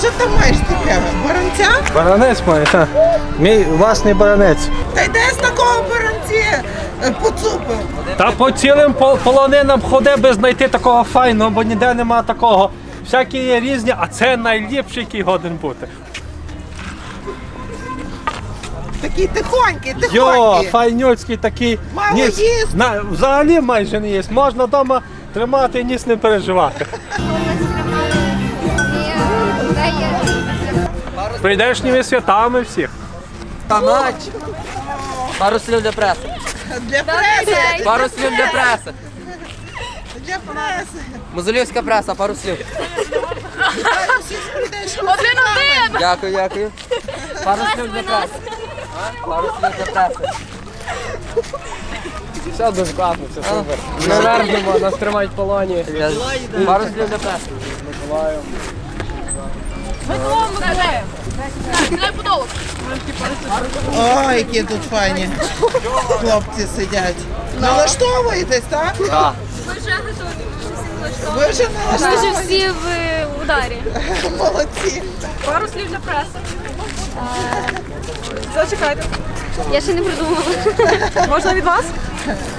що ти маєш таке? Баранця? Баранець має, так. Мій власний баранець. Та й де з такого баранця е, поцупив? Та по цілим пол- полонинам ходи без знайти такого файного, бо ніде нема такого. Всякі є різні, а це найліпший, який годен бути. Такий тихонький, Йо, тихонький. файнюцький такий. Мало ніс, їсть. на, взагалі майже не їсть. Можна вдома тримати і ніс не переживати. Прийдешніми святами всіх. Панач. Пару слів для преси. Для преси. Пару слів для преси. Для преси. Мозолівська преса, пару слів. Всіх прийдеш. Дякую, дякую. Пару слів для преси. Пару слів для преси. Все дуже класно, все супер. Ми вернемо, нас тримають в полоні. Пару слів для преси. Ой, які тут файні. Хлопці сидять. Налаштовуєтесь, так? Так. Ви вже Ми вже налаштовані. всі в е, ударі. Молодці. Пару слів для преси. Зачекайте. Я ще не придумала. Можна від вас?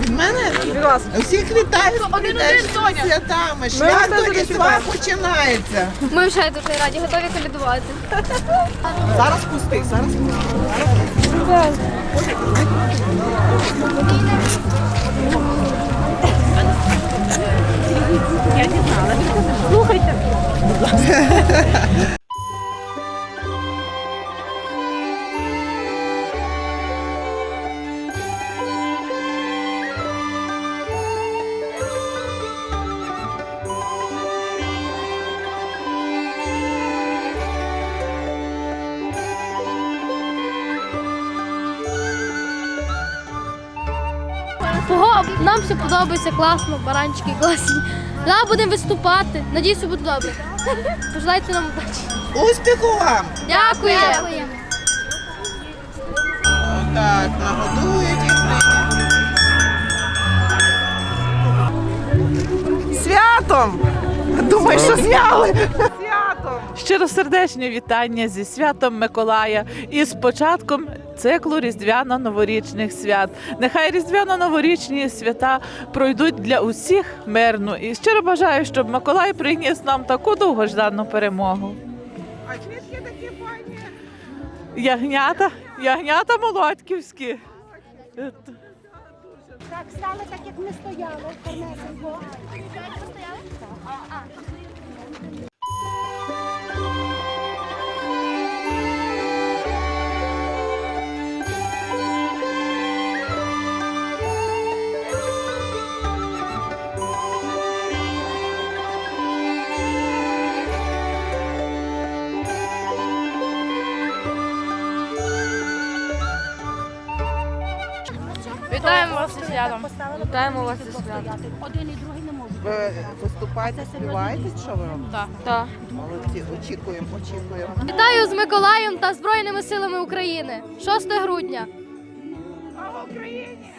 Від мене? Від вас. Всіх вітаю з Один-один, прийдешніми Соня. святами. Шлях вас до дуже Різдва починається. Ми вже дуже раді, готові колядувати. Зараз пусти, зараз пусти. Того нам все подобається класно, баранчики класні. Зараз будемо виступати. Надіюся, буде добре. Пожелайте нам удачі. Успіху вам! Дякую. Так, нагодують їх. Святом! Думаю, що зняли. Щиросердечні вітання зі святом Миколая і з початком циклу різдвяно-новорічних свят. Нехай різдвяно-новорічні свята пройдуть для усіх мирно. І щиро бажаю, щоб Миколай приніс нам таку довгождану перемогу. А звідки такі файні? Ягнята, ягнята молодківські. Так, стали так, як ми стояли, корнесенько. Вітаємо вас зі святом. Вітаємо вас зі святом. Один і другий не можуть. Ви виступаєте, співаєте, що ви робите? Так. Так. Молодці, очікуємо, очікуємо. Вітаю з Миколаєм та Збройними силами України. 6 грудня.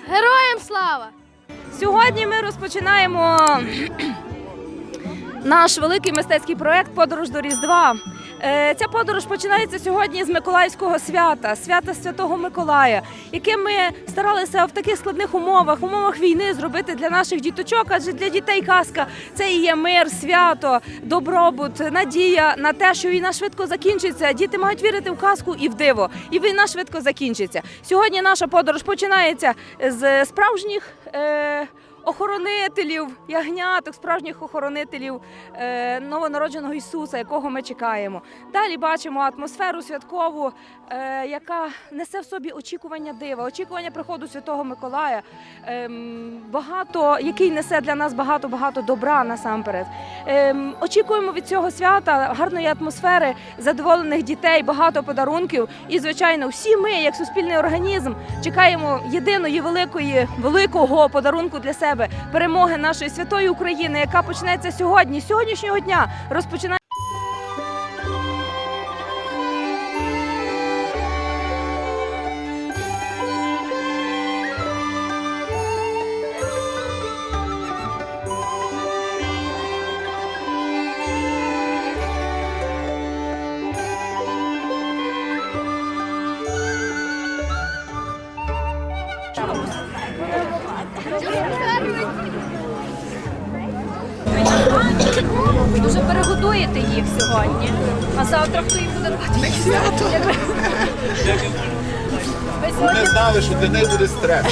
Героям слава! Сьогодні ми розпочинаємо наш великий мистецький проект Подорож до Різдва. Е, Ця подорож починається сьогодні з Миколаївського свята, свята Святого Миколая, яке ми старалися в таких складних умовах, умовах війни зробити для наших діточок, адже для дітей казка це і є мир, свято, добробут, надія на те, що війна швидко закінчиться. Діти мають вірити в казку і в диво, і війна швидко закінчиться. Сьогодні наша подорож починається з справжніх. Е- Охоронителів, ягняток, справжніх охоронителів е, новонародженого Ісуса, якого ми чекаємо. Далі бачимо атмосферу святкову, е, яка несе в собі очікування дива, очікування приходу Святого Миколая, ем, багато, який несе для нас багато багато добра насамперед. Ем, очікуємо від цього свята гарної атмосфери, задоволених дітей, багато подарунків. І, звичайно, всі ми, як суспільний організм, чекаємо єдиної великої великого подарунку для себе перемоги нашої святої України, яка почнеться сьогодні, сьогоднішнього дня. Розпочинає. Дуже перегодуєте їх сьогодні. А завтра хто їх буде рвати? Свято. Вони знали, що для них буде стрес.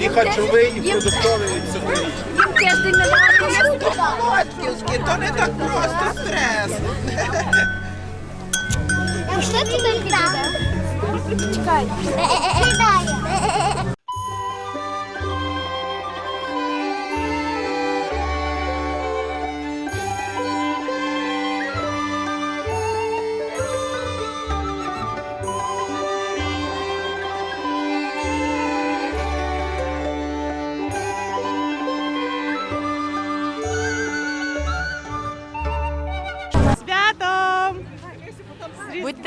І харчовий, і продуктовий, і психологічний. їм тиждень не давати. Батьківський, то не так просто стрес. Пішли туди підійде. Чекай.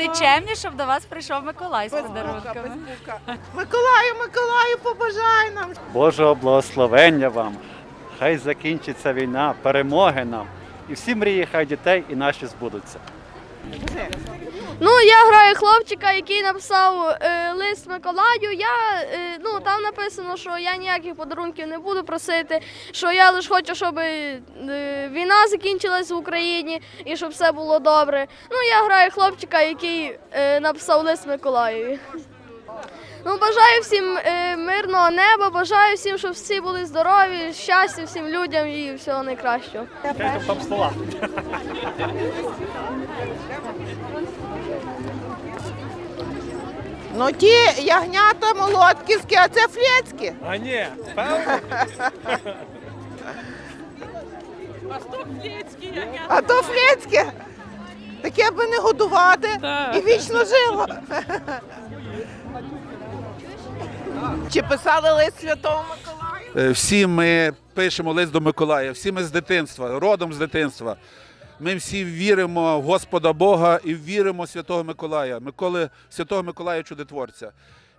чемні, щоб до вас прийшов Миколай з подарунками. Миколаю, Миколаю, побажай нам. Божого благословення вам. Хай закінчиться війна, перемоги нам. І всі мрії, хай дітей і наші збудуться. Ну, я граю хлопчика, який написав е, лист Миколаю. Я, е, ну, там написано, що я ніяких подарунків не буду просити, що я лише хочу, щоб е, війна закінчилась в Україні і щоб все було добре. Ну, я граю хлопчика, який е, написав лист Миколаєві. Ну, бажаю всім е, мирного неба, бажаю всім, щоб всі були здорові, щастя всім людям і всього найкращого. Там. Ну ті ягнята молодківські, а це флецькі. А ні, певно. А то флецьке. Таке би не годувати і вічно жило. Чи писали лист Святого Миколаю? Е, Всі ми пишемо лист до Миколая, всі ми з дитинства, родом з дитинства. Ми всі віримо в Господа Бога і віримо в Святого Миколая, Миколи, Святого Миколая Чудотворця.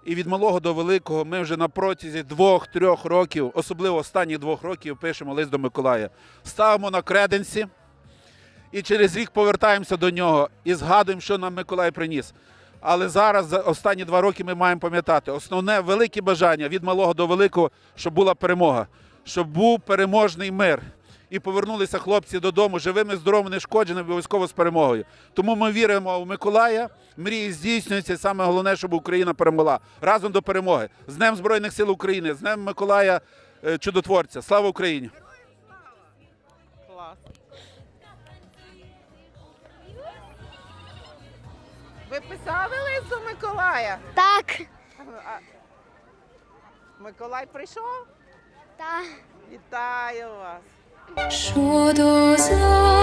І від малого до великого ми вже на протязі двох-трьох років, особливо останніх двох років, пишемо лист до Миколая. Ставимо на креденсі і через рік повертаємося до нього і згадуємо, що нам Миколай приніс. Але зараз, за останні два роки, ми маємо пам'ятати основне велике бажання від малого до великого, щоб була перемога, щоб був переможний мир. І повернулися хлопці додому живими, здоровими, нешкодженими, обов'язково з перемогою. Тому ми віримо в Миколая. Мрії здійснюються. Саме головне, щоб Україна перемогла разом до перемоги. З Днем Збройних сил України, з Днем Миколая е, Чудотворця. Слава Україні! Клас. Ви писали лист до Миколая? Так. А Миколай прийшов? Так. Вітаю вас. 说多早。